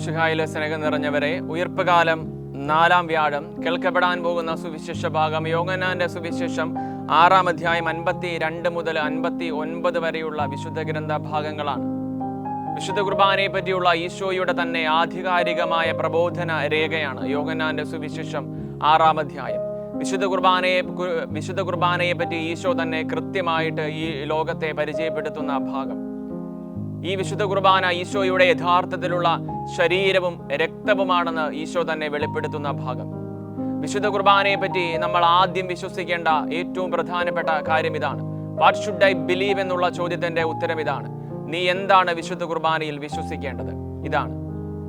ശിഹായിലെ സ്നേഹം നിറഞ്ഞവരെ ഉയർപ്പകാലം നാലാം വ്യാഴം കേൾക്കപ്പെടാൻ പോകുന്ന സുവിശേഷ ഭാഗം യോഗനാന്റെ സുവിശേഷം ആറാം അധ്യായം അൻപത്തി രണ്ട് മുതൽ അൻപത്തി ഒൻപത് വരെയുള്ള വിശുദ്ധ ഗ്രന്ഥ ഭാഗങ്ങളാണ്. വിശുദ്ധ കുർബാനയെ പറ്റിയുള്ള ഈശോയുടെ തന്നെ ആധികാരികമായ പ്രബോധന രേഖയാണ് യോഗനാന്റെ സുവിശേഷം ആറാം അധ്യായം. വിശുദ്ധ കുർബാനയെ വിശുദ്ധ കുർബാനയെ പറ്റി ഈശോ തന്നെ കൃത്യമായിട്ട് ഈ ലോകത്തെ പരിചയപ്പെടുത്തുന്ന ഭാഗം. ഈ വിശുദ്ധ കുർബാന ഈശോയുടെ യഥാർത്ഥത്തിലുള്ള ശരീരവും രക്തവുമാണെന്ന് ഈശോ തന്നെ വെളിപ്പെടുത്തുന്ന ഭാഗം. വിശുദ്ധ കുർബാനയെ പറ്റി നമ്മൾ ആദ്യം വിശ്വസിക്കേണ്ട ഏറ്റവും പ്രധാനപ്പെട്ട കാര്യം ഇതാണ്. വാട്ട് ഷുഡ് ഐ ബിലീവ് എന്നുള്ള ചോദ്യത്തിന്റെ ഉത്തരം ഇതാണ്. നീ എന്താണ് വിശുദ്ധ കുർബാനയിൽ വിശ്വസിക്കേണ്ടത്? ഇതാണ്.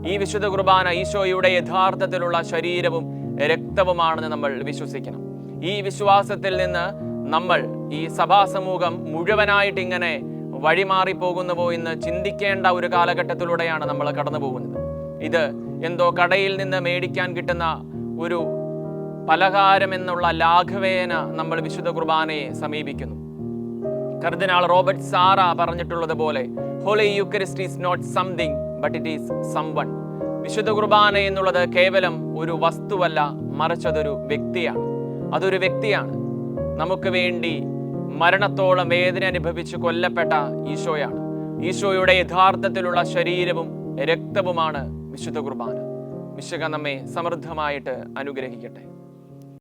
ഈ വിശുദ്ധ കുർബാന ഈശോയുടെ യഥാർത്ഥത്തിലുള്ള ശരീരവും രക്തവുമാണെന്ന് നമ്മൾ വിശ്വസിക്കണം. ഈ വിശ്വാസത്തിൽ നിന്ന് നമ്മൾ ഈ സഭാസമൂഹം മുഴുവനായിട്ട് ഇങ്ങനെ വഴിമാറി പോകുന്നുവോ എന്ന് ചിന്തിക്കേണ്ട ഒരു കാലഘട്ടത്തിലൂടെയാണ് നമ്മൾ കടന്നു പോകുന്നത് ഇത് എന്തോ കടയിൽ നിന്ന് മേടിക്കാൻ കിട്ടുന്ന ഒരു പലഹാരം എന്നുള്ള ലാഘവേന നമ്മൾ വിശുദ്ധ കുർബാനയെ സമീപിക്കുന്നു. കർദിനാൾ റോബർട്ട് സാറ പറഞ്ഞിട്ടുള്ളത് പോലെ holy eucharist is not something but it is someone വിശുദ്ധ കുർബാന എന്നുള്ളത് കേവലം ഒരു വസ്തുവല്ല മറിച്ചതൊരു വ്യക്തിയാണ്. അതൊരു വ്യക്തിയാണ്. നമുക്ക് വേണ്ടി മരണത്തോളം വേദന അനുഭവിച്ച് കൊല്ലപ്പെട്ട ഈശോയാണ്. ഈശോയുടെ യഥാർത്ഥത്തിലുള്ള ശരീരവും രക്തവുമാണ് വിശുദ്ധ കുർബാന. വിശുഖ നമ്മെ സമൃദ്ധമായിട്ട് അനുഗ്രഹിക്കട്ടെ.